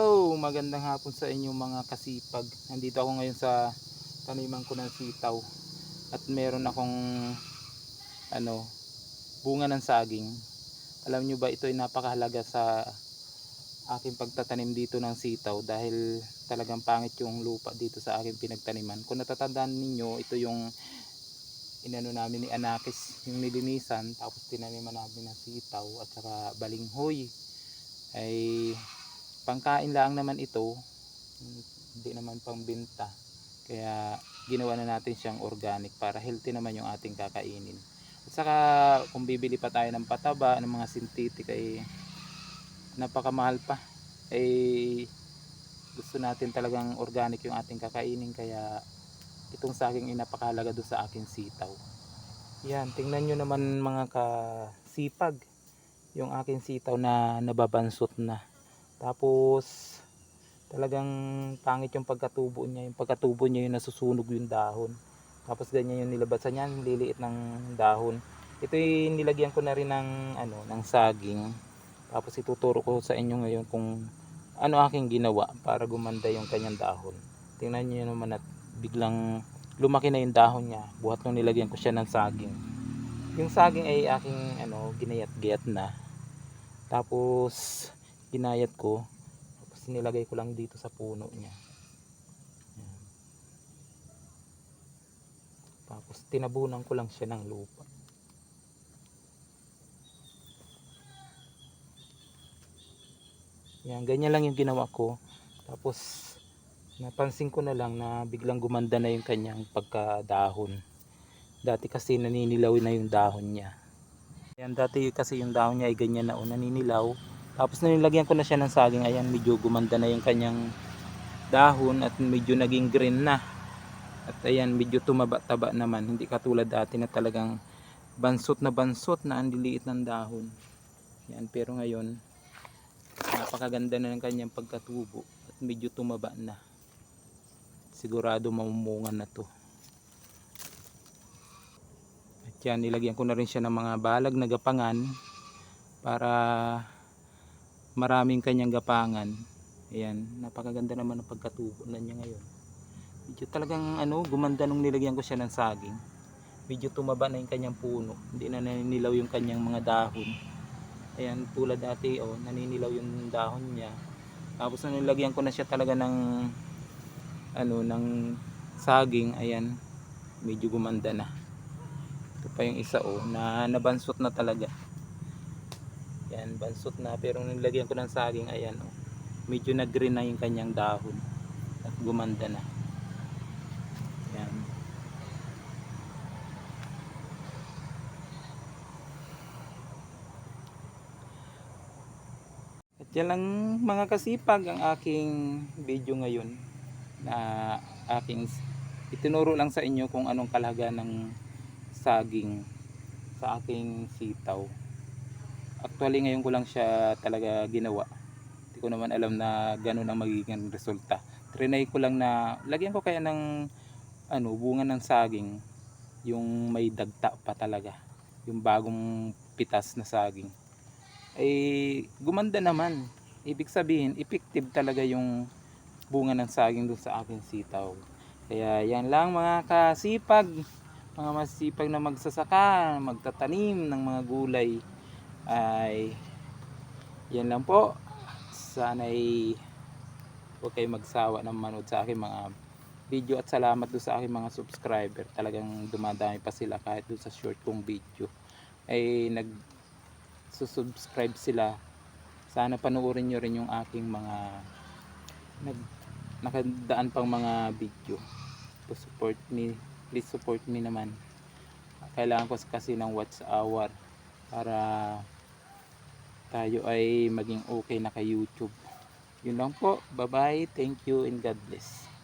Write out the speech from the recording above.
Hello, magandang hapon sa inyo mga kasipag. Nandito ako ngayon sa taniman ko ng sitaw. At meron akong ano, bunga ng saging. Alam nyo ba ito ay napakahalaga sa aking pagtatanim dito ng sitaw dahil talagang pangit yung lupa dito sa aking pinagtaniman. Kung natatandaan ninyo, ito yung inano namin ni Anakis, yung nilinisan, tapos tinaniman namin ng sitaw at saka balinghoy. Ay pangkain lang naman ito. Hindi naman pangbenta kaya ginawa na natin siyang organic para healthy naman yung ating kakainin. At saka kung bibili pa tayo ng pataba ng mga synthetic ay napakamahal pa. Ay gusto natin talagang organic yung ating kakainin. Kaya itong saging ay napakahalaga doon sa aking sitaw. Yan tingnan nyo naman mga kasipag. Yung aking sitaw na nababansot na tapos talagang pangit yung pagkatubo niya. Yung pagkatubo niya yung nasusunog yung dahon. Tapos ganyan yung nilabasan niya, liliit ng dahon. Ito yung nilagyan ko na rin ng ano, ng saging. Tapos ituturo ko sa inyo ngayon kung ano aking ginawa para gumanda yung kanyang dahon. Tingnan niyo naman at biglang lumaki na yung dahon niya. Buhat nung nilagyan ko siya ng saging. Yung saging ay aking ano, ginayat-gayat na. Tapos ginayat ko tapos nilagay ko lang dito sa puno niya. Ayan. tapos tinabunan ko lang siya ng lupa. Yan ganyan lang yung ginawa ko. Tapos napansin ko na lang na biglang gumanda na yung kanyang pagkadahon. Dati kasi naninilaw na yung dahon niya. Yan dati kasi yung dahon niya ay ganyan na o naninilaw tapos nilagyan ko na siya ng saging. Ayan, medyo gumanda na yung kanyang dahon at medyo naging green na. At ayan, medyo tumaba-taba naman. Hindi katulad dati na talagang bansot na bansot na ang liliit ng dahon. Yan, pero ngayon, napakaganda na ng kanyang pagkatubo at medyo tumaba na. Sigurado mamumungan na to. At yan, nilagyan ko na rin siya ng mga balag na gapangan para maraming kanyang gapangan. Ayan napakaganda naman ng pagkatubo na niya ngayon. Medyo talagang ano gumanda nung nilagyan ko siya ng saging. Medyo tumaba na yung kanyang puno. Hindi na naninilaw yung kanyang mga dahon. Ayan tulad dati oh naninilaw yung dahon niya. Tapos nung nilagyan ko na siya talaga ng ano ng saging ayan medyo gumanda na. Ito pa yung isa oh na nabansot na talaga yan, bansot na. Pero nilagyan ko ng saging, ayan, oh, medyo nag-green na yung kanyang dahon. At gumanda na. Yan. At yan lang mga kasipag ang aking video ngayon na aking itinuro lang sa inyo kung anong kalaga ng saging sa aking sitaw actually ngayon ko lang siya talaga ginawa. Hindi ko naman alam na gano'n ang magiging resulta. Trinay ko lang na lagyan ko kaya ng ano bunga ng saging. Yung may dagta pa talaga. Yung bagong pitas na saging. Ay gumanda naman. Ibig sabihin effective talaga yung bunga ng saging doon sa aking sitaw. Kaya yan lang mga kasipag. Mga masipag na magsasaka magtatanim ng mga gulay ay yan lang po. Sana'y huwag kayo magsawa ng manood sa aking mga video at salamat doon sa aking mga subscriber. Talagang dumadami pa sila kahit doon sa short kong video. Ay nag subscribe sila. Sana panoorin nyo rin yung aking mga nag, nakadaan pang mga video. To support me please support me naman. Kailangan ko kasi ng watch hour para tayo ay maging okay na kay YouTube. Yun lang po. Bye-bye. Thank you and God bless.